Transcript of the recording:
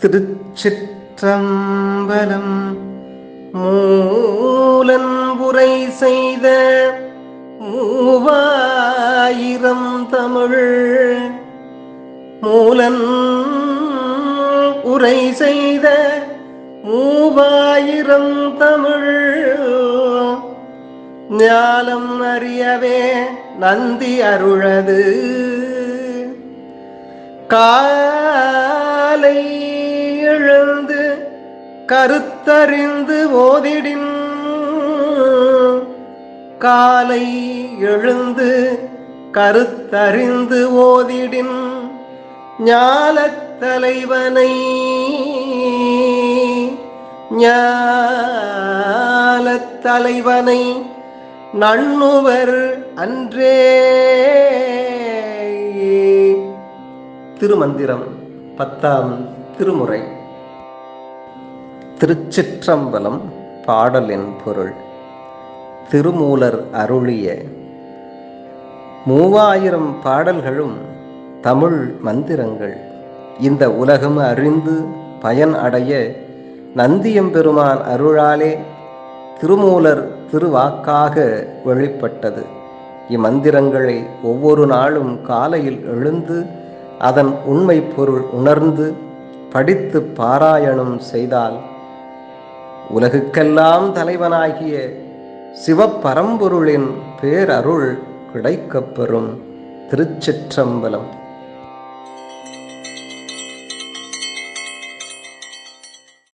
திருச்சிற்றம்பலம் மூலன்புரை செய்த மூவாயிரம் தமிழ் மூலன் உரை செய்த மூவாயிரம் தமிழ் ஞாலம் அறியவே நந்தி அருளது. கா கருத்தறிந்து ஓதிடின். காலை எழுந்து கருத்தறிந்து ஓதிடின். ஞாலத் தலைவனை ஞாலத் தலைவனை நண்ணுவர் அன்றே. திருமந்திரம் பத்தாம் திருமுறை. திருச்சிற்றம்பலம் பாடலின் பொருள். திருமூலர் அருளிய மூவாயிரம் பாடல்களும் தமிழ் மந்திரங்கள். இந்த உலகம் அறிந்து பயன் அடைய நந்தியம்பெருமான் அருளாலே திருமூலர் திருவாக்காக வெளிப்பட்டது. இம்மந்திரங்களை ஒவ்வொரு நாளும் காலையில் எழுந்து அதன் உண்மை பொருள் உணர்ந்து படித்து பாராயணம் செய்தால் உலகுக்கெல்லாம் தலைவனாகிய சிவபரம்பொருளின் பேரருள் கிடைக்கப்பெறும் திருச்சிற்றம்பலம்.